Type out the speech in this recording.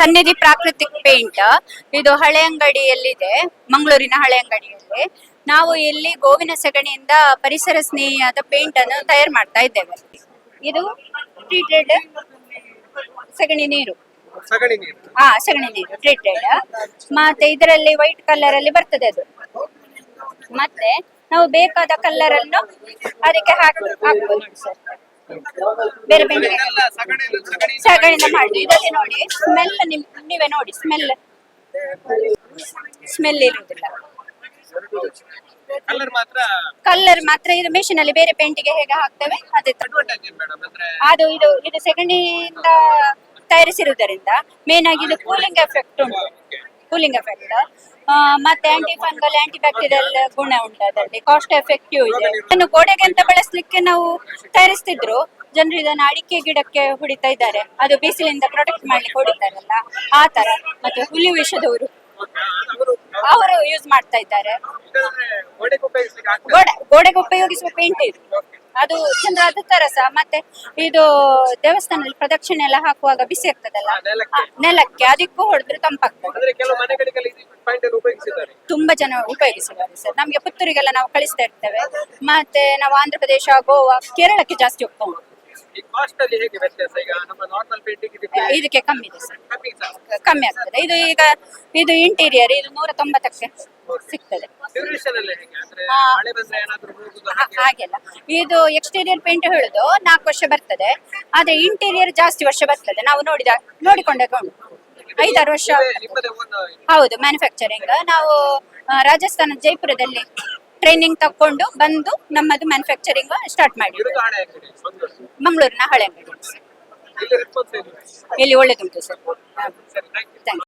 ಸನ್ನಿಧಿ ಪ್ರಾಕೃತಿಕ್ ಪೇಂಟ್. ಇದು ಹಳೆ ಅಂಗಡಿಯಲ್ಲಿದೆ ಮಂಗಳೂರಿನ ಹಳೆ ಅಂಗಡಿಯಲ್ಲಿ. ನಾವು ಇಲ್ಲಿ ಗೋವಿನ ಸಗಣಿಯಿಂದ ಪರಿಸರ ಸ್ನೇಹಿಯಾದ ಪೇಂಟ್ ಅನ್ನು ತಯಾರು ಮಾಡ್ತಾ ಇದ್ದೇವೆ. ಇದು ಟ್ರೀಟೆಡ್ ಸಗಣಿ ನೀರು. ಹಾ ಸಗಣಿ ನೀರು ಟ್ರೀಟೆಡ್ ಮತ್ತೆ ಇದರಲ್ಲಿ ವೈಟ್ ಕಲರ್ ಅಲ್ಲಿ ಬರ್ತದೆ ಅದು. ಮತ್ತೆ ನಾವು ಬೇಕಾದ ಕಲರ್ ಅನ್ನು ಅದಕ್ಕೆ ಹಾಕಿ ಹಾಕ್ಬೋದು ಸರ್. ಬೇರೆ ಬೇರೆ ಸಗಣಿಯಿಂದ ಮಾಡಿ ಇದರಲ್ಲಿ ನೋಡಿ ಸ್ಮೆಲ್ ನೀವೇ ನೋಡಿ ಸ್ಮೆಲ್ ಸ್ಮೆಲ್ ಇರುವುದಿಲ್ಲ ಕಲರ್ ಮಾತ್ರ ಇದು ಮೆಷಿನ್ ಅಲ್ಲಿ ಬೇರೆ ಪೇಂಟಿಗೆ ಹೇಗೆ ಹಾಕ್ತೇವೆ ಅದೇ ತರ. ಅದು ಇದು ಇದು ಸೆಗಣಿಯಿಂದ ತಯಾರಿಸಿರುವುದರಿಂದ ಮೇನ್ ಆಗಿ ಇದು ಕೂಲಿಂಗ್ ಎಫೆಕ್ಟ್ ಉಂಟು. ಕೂಲಿಂಗ್ ಎಫೆಕ್ಟ್ ಮತ್ತೆ ಆಂಟಿ ಫಂಗಲ್ ಆಂಟಿ ಬ್ಯಾಕ್ಟೀರಿಯಲ್ ಗುಣ ಉಂಟು ಅದರಲ್ಲಿ. ಕಾಸ್ಟ್ ಎಫೆಕ್ಟಿವ್ ಇದೆ. ಇದನ್ನು ಗೋಡೆಗೆ ಅಂತ ಬಳಸಲಿಕ್ಕೆ ನಾವು ತಯಾರಿಸ್ತಿದ್ರು. ಜನರು ಇದನ್ನು ಅಡಿಕೆ ಗಿಡಕ್ಕೆ ಹೊಡಿತಾ ಇದ್ದಾರೆ. ಅದು ಬಿಸಿಲಿಂದ ಪ್ರೊಟೆಕ್ಟ್ ಮಾಡ್ಲಿಕ್ಕೆ ಹೊಡಿತಾರಲ್ಲ. ಆ ತರ ಮತ್ತೆ ಹುಲಿ ವಿಷದವರು. ಅವರು ಯೂಸ್ ಮಾಡ್ತಾ ಇದ್ದಾರೆ. ಗೋಡೆ ಗೋಡೆಗೆ ಉಪಯೋಗಿಸುವ ಪೇಂಟ್ ಇದು. ಅದು ಚಂದ್ರಾದ ತರಸ. ಮತ್ತೆ ಇದು ದೇವಸ್ಥಾನದಲ್ಲಿ ಪ್ರದಕ್ಷಿಣೆ ಎಲ್ಲ ಹಾಕುವಾಗ ಬಿಸಿ ಆಗ್ತದಲ್ಲ? ಆ, ನೆಲಕ್ಕೆ. ಅದಕ್ಕೂ ಹೊಡೆದ್ರೆ ತಂಪಾಗ್ತದೆ. ಅಂದ್ರೆ ಕೆಲವು ಮನೆಗಳಿಗೆಲ್ಲ ಇದು ಪಾಯಿಂಟ್ ಅನ್ನು ಉಪಯೋಗಿಸಿದ್ದಾರೆ. ತುಂಬಾ ಜನ ಉಪಯೋಗಿಸಿದ್ದಾರೆ ಸರ್. ನಮ್ಗೆ ಪುತ್ತೂರಿಗೆಲ್ಲ ನಾವು ಕಳಿಸ್ತಾ ಇರ್ತೇವೆ. ಮತ್ತೆ ನಾವು ಆಂಧ್ರ ಪ್ರದೇಶ ಗೋವಾ ಕೇರಳಕ್ಕೆ ಜಾಸ್ತಿ ಹೋಗ್ತಾ ಉಂಟು. ಈ ಕಾಸ್ಟ್ ಅಲ್ಲಿ ಹೇಗೆ ವ್ಯತ್ಯಾಸ? ಈಗ ನಮ್ಮ ನಾರ್ಮಲ್ ಪೇಂಟಿಂಗ್ ಇದಕ್ಕೆ ಕಮ್ಮಿ ಇದೆ ಸರ್. ಕಮ್ಮಿ ಸರ್ ಕಮ್ಮಿ ಆಗ್ತದೆ. ಇದು ಈಗ ಇದು ಇಂಟೀರಿಯರ್ ಇದು ನೂರ ತೊಂಬತ್ತಕ್ಕೆ ಸಿಗ್ತದೆ. ಡ್ಯೂರೇಷನ್ ಎಲ್ಲ ಹೇಗೆ? ಅಂದ್ರೆ ಆ. ಮಳೆ ಬಂದ್ರೆ ಏನಾದ್ರು ಹೋಗುದು ಹಾ- ಹಾಗೆಲ್ಲ. ಇದು ಎಕ್ಸ್ಟೀರಿಯರ್ ಪೇಂಟ್ ಹೇಳುದು ನಾಲ್ಕು ವರ್ಷ ಬರ್ತದೆ. ಆದ್ರೆ ಇಂಟೀರಿಯರ್ ಜಾಸ್ತಿ ವರ್ಷ ಬರ್ತದೆ. ನಾವು ನೋಡಿದ ನೋಡಿಕೊಂಡಾಗ ಉಂಟು. ಐದಾರು ವರ್ಷ ನಿಮ್ಮದೇ- ನಿಮ್ಮದೇ ಒಂದು ಹೌದು ಮ್ಯಾನುಫ್ಯಾಕ್ಚರಿಂಗ್ ನಾವು ಆ, ರಾಜಸ್ಥಾನ ಜೈಪುರದಲ್ಲಿ ಟ್ರೈನಿಂಗ್ ತಕೊಂಡು ಬಂದು ನಮ್ಮದು ಮ್ಯಾನುಫ್ಯಾಕ್ಚರಿಂಗ್ ಸ್ಟಾರ್ಟ್ ಮಾಡಿ ಮಂಗಳೂರಿನ ಹಳೆ ಅಂಗಡಿ. ಇಲ್ಲಿ ಒಳ್ಳೇದುಂಟು ಸರ್. ಸರಿ ಥ್ಯಾಂಕ್ ಯು